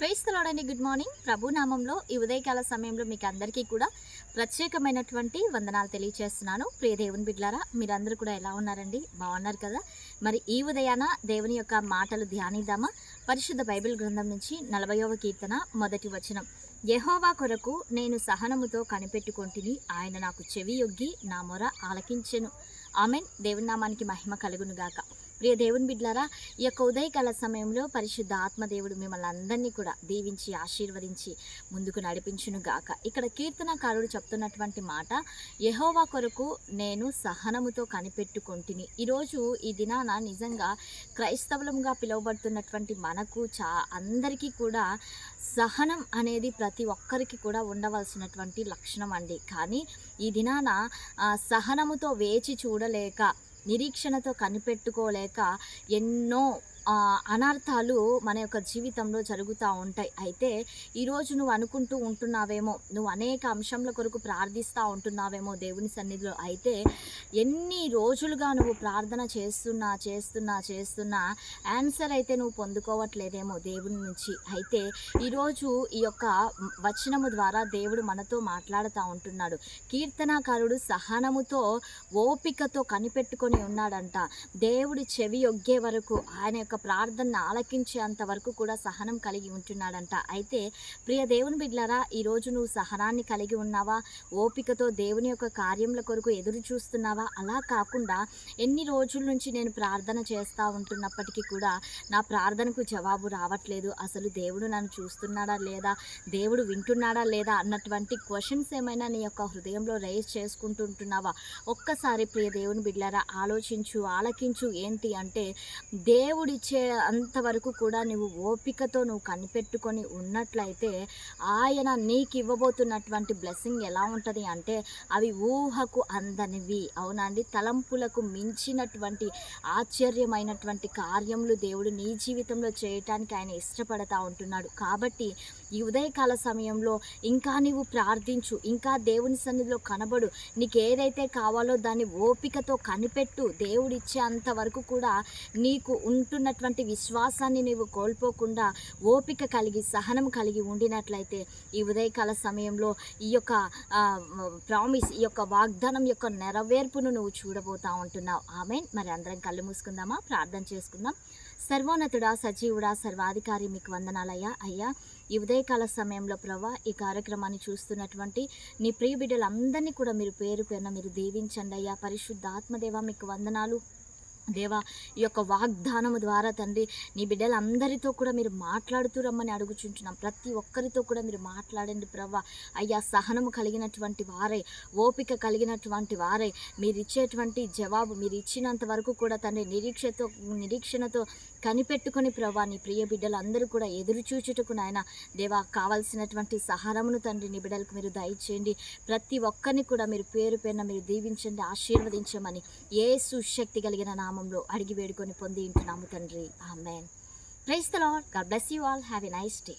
ప్రైస్తలాడండి good morning. ప్రభునామంలో ఈ ఉదయకాల సమయంలో మీకు అందరికీ కూడా ప్రత్యేకమైనటువంటి వందనాలు తెలియచేస్తున్నాను. ప్రియ దేవుని బిడ్లారా మీరందరూ కూడా ఎలా ఉన్నారండి? బాగున్నారు కదా? మరి ఈ ఉదయాన దేవుని యొక్క మాటలు ధ్యానిద్దామా? పరిశుద్ధ బైబిల్ గ్రంథం నుంచి నలభైవ కీర్తన మొదటి వచనం. యహోవా కొరకు నేను సహనముతో కనిపెట్టుకొంటిని ఆయన నాకు చెవి యొగ్గి నా మొర ఆలకించెను. ఆమెన్. దేవునామానికి మహిమ కలుగును గాక ప్రియ దేవుని బిడ్లారా ఈ యొక్క ఉదయకాల సమయంలో పరిశుద్ధ ఆత్మదేవుడు మిమ్మల్ని అందరినీ కూడా దీవించి ఆశీర్వదించి ముందుకు నడిపించును గాక. ఇక్కడ కీర్తనకారుడు చెప్తున్నటువంటి మాట యహోవా కొరకు నేను సహనముతో కనిపెట్టుకొంటిని. ఈరోజు ఈ దినాన నిజంగా క్రైస్తవులంగా పిలువబడుతున్నటువంటి మనకు చా అందరికీ కూడా సహనం అనేది ప్రతి ఒక్కరికి కూడా ఉండవలసినటువంటి లక్షణం అండి. కానీ ఈ దినాన సహనముతో వేచి చూడలేక నిరీక్షణతో కనిపెట్టుకోలేక ఎన్నో అనర్థాలు మన యొక్క జీవితంలో జరుగుతూ ఉంటాయి. అయితే ఈరోజు నువ్వు అనుకుంటూ ఉంటున్నావేమో నువ్వు అనేక అంశంల కొరకు ప్రార్థిస్తూ ఉంటున్నావేమో దేవుని సన్నిధిలో. అయితే ఎన్ని రోజులుగా నువ్వు ప్రార్థన చేస్తున్నా చేస్తున్నా చేస్తున్నా ఆన్సర్ అయితే నువ్వు పొందుకోవట్లేదేమో దేవుని నుంచి. అయితే ఈరోజు ఈ యొక్క వచనము ద్వారా దేవుడు మనతో మాట్లాడుతూ ఉంటున్నాడు. కీర్తనాకారుడు సహనముతో ఓపికతో కనిపెట్టుకొని ఉన్నాడంట. దేవుడి చెవి ఒగ్గే వరకు ఆయన యొక్క ప్రార్థన ఆలకించేంత వరకు కూడా సహనం కలిగి ఉంటున్నాడంట. అయితే ప్రియ దేవుని బిడ్లరా ఈరోజు నువ్వు సహనాన్ని కలిగి ఉన్నావా? ఓపికతో దేవుని యొక్క కార్యముల కొరకు ఎదురు చూస్తున్నావా? అలా కాకుండా ఎన్ని రోజుల నుంచి నేను ప్రార్థన చేస్తూ ఉంటున్నప్పటికీ కూడా నా ప్రార్థనకు జవాబు రావట్లేదు. అసలు దేవుడు నన్ను చూస్తున్నాడా లేదా? దేవుడు వింటున్నాడా లేదా? అన్నటువంటి క్వశ్చన్స్ ఏమైనా నీ యొక్క హృదయంలో రైజ్ చేసుకుంటూ ఉంటున్నావా ఒక్కసారి ప్రియ దేవుని బిడ్డలారా ఆలోచించు ఆలకించు ఏంటి అంటే దేవుడి ఇచ్చే అంతవరకు కూడా నువ్వు ఓపికతో నువ్వు కనిపెట్టుకొని ఉన్నట్లయితే ఆయన నీకు ఇవ్వబోతున్నటువంటి బ్లెస్సింగ్ ఎలా ఉంటుంది అంటే అవి ఊహకు అందనివి. అవునండి తలంపులకు మించినటువంటి ఆశ్చర్యమైనటువంటి కార్యములు దేవుడు నీ జీవితంలో చేయటానికి ఆయన ఇష్టపడతా ఉంటున్నాడు. కాబట్టి ఈ ఉదయకాల సమయంలో ఇంకా నీవు ప్రార్థించు ఇంకా దేవుని సన్నిధిలో కనబడు నీకు ఏదైతే కావాలో దాన్ని ఓపికతో కనిపెట్టు. దేవుడిచ్చే అంతవరకు కూడా నీకు ఉంటున్న ఉన్నటువంటి విశ్వాసాన్ని నీవు కోల్పోకుండా ఓపిక కలిగి సహనం కలిగి ఉండినట్లయితే ఈ ఉదయకాల సమయంలో ఈ యొక్క ప్రామిస్ ఈ యొక్క వాగ్దానం యొక్క నెరవేర్పును నువ్వు చూడబోతా ఉంటున్నావు. ఆమె మరి అందరం కళ్ళు మూసుకుందామా? ప్రార్థన చేసుకుందాం. సర్వోన్నతుడా సజీవుడా సర్వాధికారి మీకు వందనాలయ్యా. అయ్యా ఈ ఉదయకాల సమయంలో ప్రభా ఈ కార్యక్రమాన్ని చూస్తున్నటువంటి నీ ప్రియ బిడ్డలందరినీ కూడా మీరు పేరు పేరున మీరు దీవించండి అయ్యా. పరిశుద్ధ ఆత్మదేవ మీకు వందనాలు. దేవా ఈ యొక్క వాగ్దానము ద్వారా తండ్రి నీ బిడ్డలందరితో కూడా మీరు మాట్లాడుతూ రమ్మని అడుగుచుంటున్నాం. ప్రతి ఒక్కరితో కూడా మీరు మాట్లాడండి ప్రవ్వ అయ్యా సహనము కలిగినటువంటి వారై ఓపిక కలిగినటువంటి వారై మీరు ఇచ్చేటువంటి జవాబు మీరు ఇచ్చినంత వరకు కూడా తండ్రి నిరీక్షతో నిరీక్షణతో కనిపెట్టుకొని ప్రవ్వా నీ ప్రియ బిడ్డలందరూ కూడా ఎదురు చూచుటకు నాయన దేవా కావాల్సినటువంటి సహారమును తండ్రి నీ బిడ్డలకు మీరు దయచేయండి. ప్రతి ఒక్కరిని కూడా మీరు పేరు పేరున మీరు దీవించండి ఆశీర్వదించమని. ఏ సుశక్తి కలిగిన నామంలో అడిగి వేడుకొని పొంది ఉంటున్నాము తండ్రి ఆ amen. Praise the Lord God bless you all. Have a nice day.